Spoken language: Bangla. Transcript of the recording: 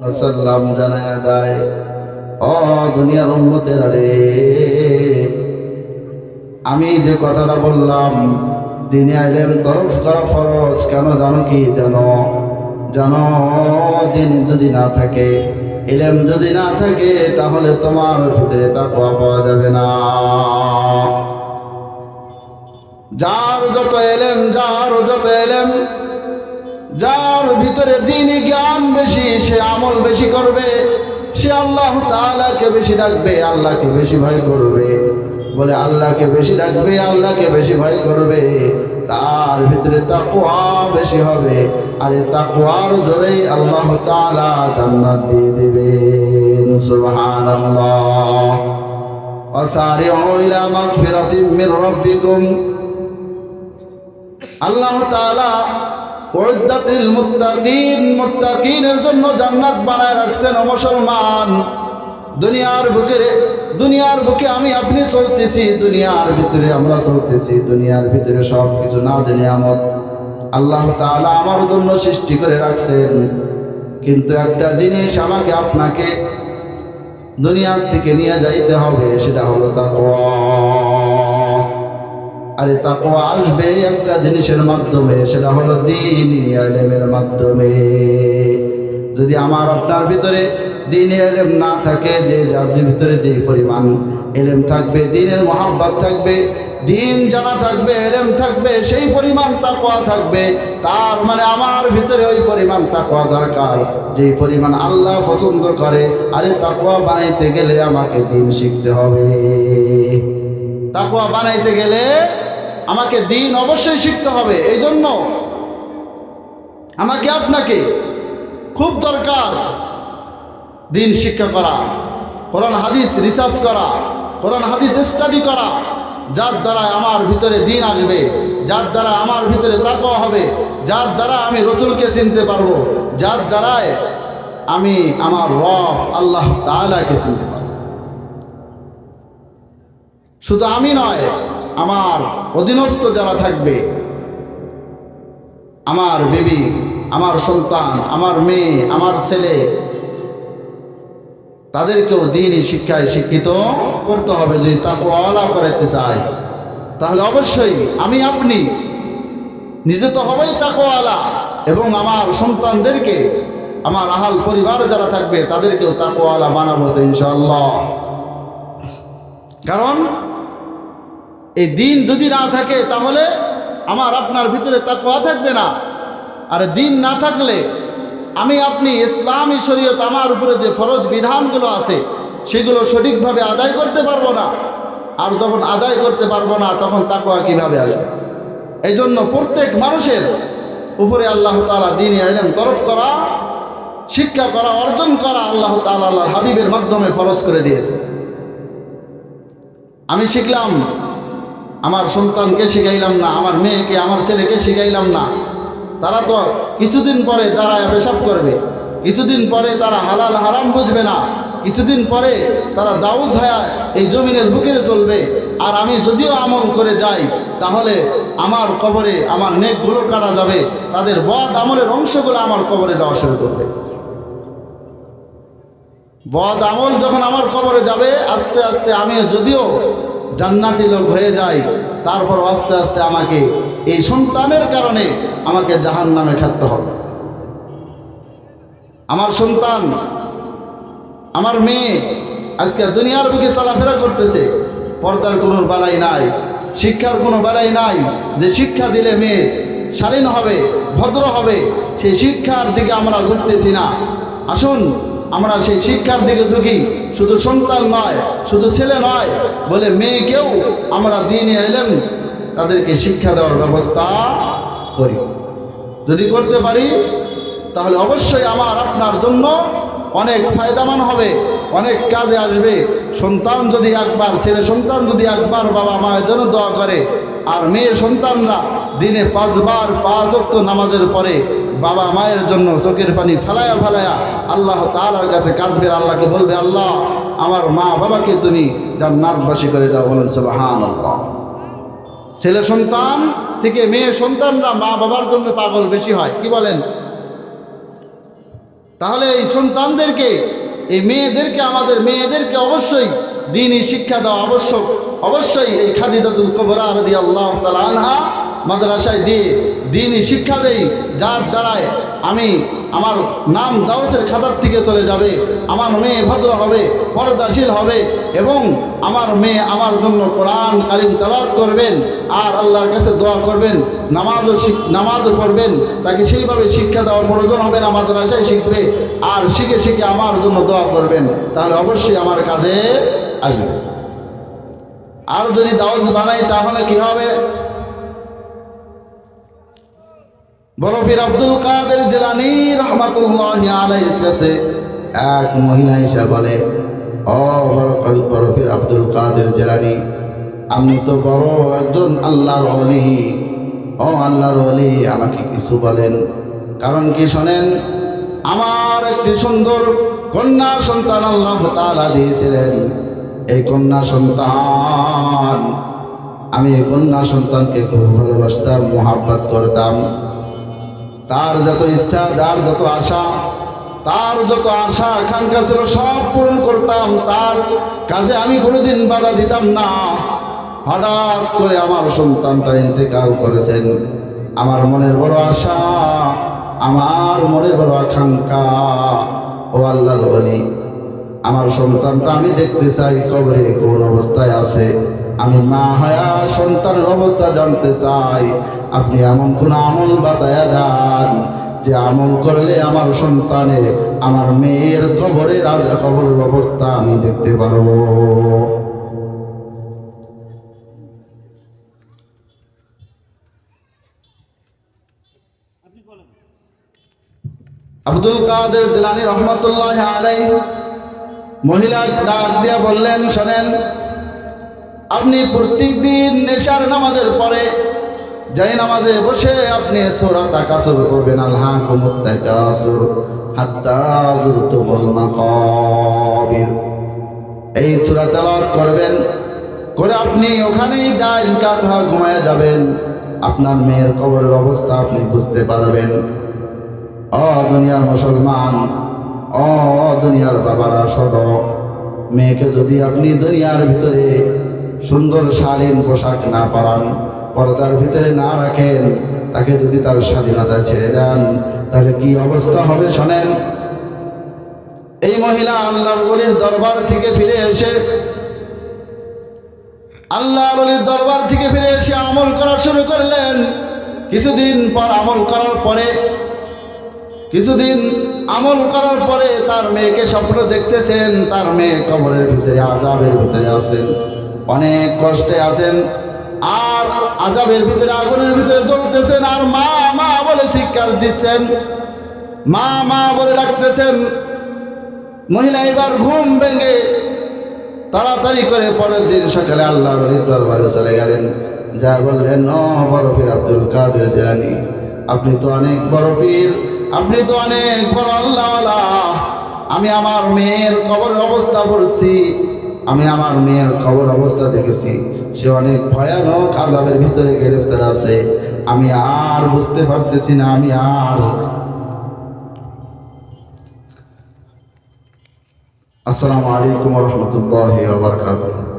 সাল্লাম জানায় দেয় ও দুনিয়ার উম্মতের আরে আমি যে কথাটা বললাম, দিনে আইলেম তরফ করা ফরজ, কেন জানো কি জানো? জানো, দিন যদি না থাকে এলেম যদি না থাকে, তাহলে তোমার ভিতরে তাকওয়া পাওয়া যাবে না। যার যত এলেম যার যত এলেম যার ভিতরে দিনই জ্ঞান বেশি সে আমল বেশি করবে সে আল্লাহ তাআলাকে বেশি ডাকবে আল্লাহকে বেশি ভয় করবে বলে আল্লাহকে বেশি ডাকবে আল্লাহকে বেশি ভয় করবে তার ভিতরে তাকওয়া বেশি হবে আর এই তাকওয়ার জোরেই আল্লাহ তাআলা জান্নাত দিয়ে দিবেন সুবহানাল্লাহ وسارعوا إلى مغفرة من ربكم আল্লাহ তাআলা উদ্দাতিল মুত্তাকিন, মুত্তাকিনের জন্য জান্নাত বানায় রাখছেন মুসলমান। দুনিয়ার বুকে দুনিয়ার বুকে আমি আপনি চলতেছি, দুনিয়ার ভিতরে আমরা চলতেছি, দুনিয়ার ভিতরে সব কিছু না জেনে আমত আল্লাহ তাআলা আমার জন্য সৃষ্টি করে রাখছেন। কিন্তু একটা জিনিস আমাকে আপনাকে দুনিয়ার থেকে নিয়ে যাইতে হবে, সেটা হলো তাকওয়া। আরে তাকওয়া আসবে একটা জিনিসের মাধ্যমে, সেটা হলো দিনই এলেমের মাধ্যমে। যদি আমার আপনার ভিতরে দিনে এলেম না থাকে, যে যার ভিতরে যেই পরিমাণ এলেম থাকবে, দিনের মহাব্বত থাকবে, দিন জানা থাকবে, এলেম থাকবে, সেই পরিমাণ তাকোয়া থাকবে, তার মানে আমার ভিতরে ওই পরিমাণ তাকওয়া দরকার। যেই পরিমাণ আল্লাহ পছন্দ করে, আরে তাকওয়া বানাইতে গেলে আমাকে দিন শিখতে হবে। তাকোয়া বানাইতে গেলে আমাকে দিন অবশ্যই শিখতে হবে এই জন্য আমাকে আপনাকে খুব দরকার দিন শিক্ষা করা, কোরআন, হাদিস রিসার্চ করা, কোরআন, হাদিস স্টাডি করা, যার দ্বারা আমার ভিতরে দিন আসবে, যার দ্বারা আমার ভিতরে তাকওয়া হবে, যার দ্বারা আমি রসুলকে চিনতে পারব, যার দ্বারায় আমি আমার রব আল্লাহ তাআলাকে চিনতে পারব। শুধু আমি নয় আমার অধীনস্থ যারা থাকবে, আমার বিবি, আমার সন্তান, আমার মেয়ে, আমার ছেলে, তাদেরকেও দিনই শিক্ষায় শিক্ষিত করতে হবে যদি তাকওয়ালা করাতে চাই তাহলে অবশ্যই আমি আপনি, নিজে তো হবেই তাকওয়ালা এবং আমার সন্তানদেরকে, আমার আহাল পরিবার যারা থাকবে, তাদেরকেও তাকওয়ালা বানাবো তো ইনশাল্লাহ কারণ এই দিন যদি না থাকে, তাহলে আমার আপনার ভিতরে তাকওয়া থাকবে না। আর দিন না থাকলে আমি আপনি ইসলামী শরীয়ত আমার উপরে যে ফরজ বিধানগুলো আছে, সেগুলো সঠিকভাবে আদায় করতে পারব না। আর যখন আদায় করতে পারব না, তখন তাকওয়া কীভাবে আসবে? এই জন্য প্রত্যেক মানুষের উপরে আল্লাহ তালা দিন আইলেম তরফ করা, শিক্ষা করা, অর্জন করা আল্লাহ তালা আল্লাহর হাবিবের মাধ্যমে ফরজ করে দিয়েছে। আমি শিখলাম আমার সন্তানকে শিখাইলাম না, আমার মেয়েকে, আমার ছেলেকে শিখাইলাম না। তারা তো কিছুদিন পরে তারা পেশাব করবে, কিছুদিন পরে তারা হালাল হারাম বুঝবে না, কিছুদিন পরে তারা দাউজ হায়া এই জমিনের বুকেরে চলবে। আর আমি যদিও আমল করে যাই, তাহলে আমার কবরে আমার নেকগুলো কাটা যাবে, তাদের বদ আমলের অংশগুলো আমার কবরে যাওয়া শুরু করবে। বদ আমল যখন আমার কবরে যাবে, আস্তে আস্তে আমি যদিও জান্নাতি লোক হয়ে যাই তারপর আস্তে আস্তে আমাকে এই সন্তানের কারণে আমাকে জাহান নামে খাটতে হবে। আমার সন্তান, আমার মেয়ে আজকে দুনিয়ার বুকে চলাফেরা করতেছে, পর্দার কোনো বালাই নাই, শিক্ষার কোনো বালাই নাই, যে শিক্ষা দিলে মেয়ে শালীন হবে, ভদ্র হবে সেই শিক্ষার দিকে আমরা ঝুঁকতেছি না। আসুন আমরা সেই শিক্ষার দিকে ঝুঁকি। শুধু সন্তান নয়, শুধু ছেলে নয়, বলে মেয়েকেও আমরা দিনে এলেম, তাদেরকে শিক্ষা দেওয়ার ব্যবস্থা করি। যদি করতে পারি, তাহলে অবশ্যই আমার, আপনার জন্য অনেক ফায়দামান হবে, অনেক কাজে আসবে। সন্তান যদি একবার, ছেলে সন্তান যদি একবার বাবা মায়ের জন্য দোয়া করে, আর মেয়ে সন্তানরা দিনে পাঁচবার পাঁচ অক্ত নামাজের পরে বাবা মায়ের জন্য চোখের পানি ফেলায়া ফেলায়া আল্লাহ তালার কাছে কাঁদবে, আল্লাহকে বলবে, আল্লাহ, আমার মা বাবাকে তুমি যার জান্নাতবাসী করে দাও বলেন সুবহান আল্লাহ ছেলে সন্তান থেকে মেয়ে সন্তানরা মা বাবার জন্য পাগল বেশি হয়, কি বলেন? তাহলে এই সন্তানদেরকে, এই মেয়েদেরকে, আমাদের মেয়েদেরকে অবশ্যই দিনই শিক্ষা দেওয়া আবশ্যক। অবশ্যই এই খাদিজাতুল কবরা রদি আল্লাহ তালা আনহা মাদ্রাসায় দিয়ে দিনই শিক্ষা দেই, যার দ্বারায় আমি আমার নাম দাওসের খাতার থেকে চলে যাবে, আমার মেয়ে ভদ্র হবে, পর্দাশীল হবে এবং আমার মেয়ে আমার জন্য কোরআন কালিম তালাত করবেন, আর আল্লাহর কাছে দোয়া করবেন, নামাজও নামাজও পড়বেন, তাকে সেইভাবে শিক্ষা দেওয়ার প্রয়োজন হবে না, মাদ্রাসায় শিখবে, আর শিখে শিখে আমার জন্য দোয়া করবেন, তাহলে অবশ্যই আমার কাজে আসবে। আর যদি দাওয়াজ বানাই, তাহলে কি হবে? বরফির আব্দুল কাদের জেলানি রহমাতুল্লাহ আলাইহির এক মহিলা এসে বলে, ও বরকল বরফির আব্দুল কাদের জেলানি, আপনি তো বড় একজন আল্লাহর অলি ও আল্লাহর অলি আমাকে কিছু বলেন। কারণ কি শোনেন, আমার একটি সুন্দর কন্যা সন্তান আল্লাহ তাআলা দিয়েছিলেন। এই কন্যা সন্তান, আমি এই কন্যা সন্তানকে খুব ভালোবাসতাম, মোহাব্বত করতাম। তার যত ইচ্ছা, যার যত আশা, তার যত আশা আকাঙ্ক্ষা ছিল সব পূরণ করতাম। তার কাজে আমি কোনোদিন বাধা দিতাম না। হঠাৎ করে আমার সন্তানটা ইন্তেকাল করেছেন। আমার মনের বড় আশা, আমার মনের বড় আকাঙ্ক্ষা। ও আল্লাহর বলি আমার সন্তানটা আমি দেখতে চাই, কবরে কোন অবস্থায় আছে? আমি মা হয়া সন্তানের অবস্থা জানতে চাই। আপনি এমন কোন আমল বাতায়া দেন। যে আমল করলে আমার সন্তানে, আমার মেয়ের কবরে রাজা কবরের অবস্থা আমি দেখতে পারব। আব্দুল কাদের জিলানি রহমতুল্লাহ আলাই মহিলা ডাক দিয়া বললেন, শোনেন, আপনি প্রত্যেক দিন নেশার নামাজের পরে যাই নামাজে বসে আপনি সোরা তাকাসুর করবেন আল্লাহ কুমুত্তাকাসুর হাত্তা জুরতুমুল মাকাবির। এই সূরা তেলাওয়াত করবেন, করে আপনি ওখানেই ডাইন কাঁথা ঘুমায় যাবেন। আপনার মেয়ের কবরের অবস্থা আপনি বুঝতে পারবেন। অ দুনিয়ার মুসলমান, অ দুনিয়ার বাবারা সদ মেয়েকে যদি আপনি দুনিয়ার ভিতরে সুন্দর শালীন পোশাক না পরান পর্দার ভিতরে না রাখেন, তাকে যদি তার স্বাধীনতা ছেড়ে দেন, তাহলে কি অবস্থা হবে শোনেন? এই মহিলা আল্লাহর বলির দরবার থেকে ফিরে এসে, আল্লাহর বলির দরবার থেকে ফিরে এসে আমল করা শুরু করলেন। কিছুদিন পর আমল করার পরে, কিছুদিন আমল করার পরে তার মেয়েকে স্বপ্ন দেখতেছেন, তার মেয়ে কবরের ভিতরে আজাবের ভিতরে আছেন। অনেক কষ্টে আছেন। আর আজাবের ভিতরে, আগুনের ভিতরে জ্বলতেছেন, আর মা মা বলে চিৎকার দিচ্ছেন। মা মা বলে ডাকতেছেন। মহিলা এবার ঘুম ভেঙে তাড়াতাড়ি করে পরের দিন সকালে আল্লাহর অলির দরবারে চলে গেলেন। যা বললেন ন বড় পীর আব্দুল কাদের জেলানি, আপনি তো অনেক বড় পীর, আপনি তো অনেক বড় আল্লাহওয়ালা। আমি আমার মেয়ের কবরের অবস্থা পড়ছি, আমি আমার মেয়ের কবর অবস্থা দেখেছি। সে অনেক ভয়ানক আজাবের ভিতরে গ্রেফতার আছে। আমি আর বুঝতে পারতেছি না, আমি আর। আসসালামু আলাইকুম রহমতুল্লাহ বারকাতুহ।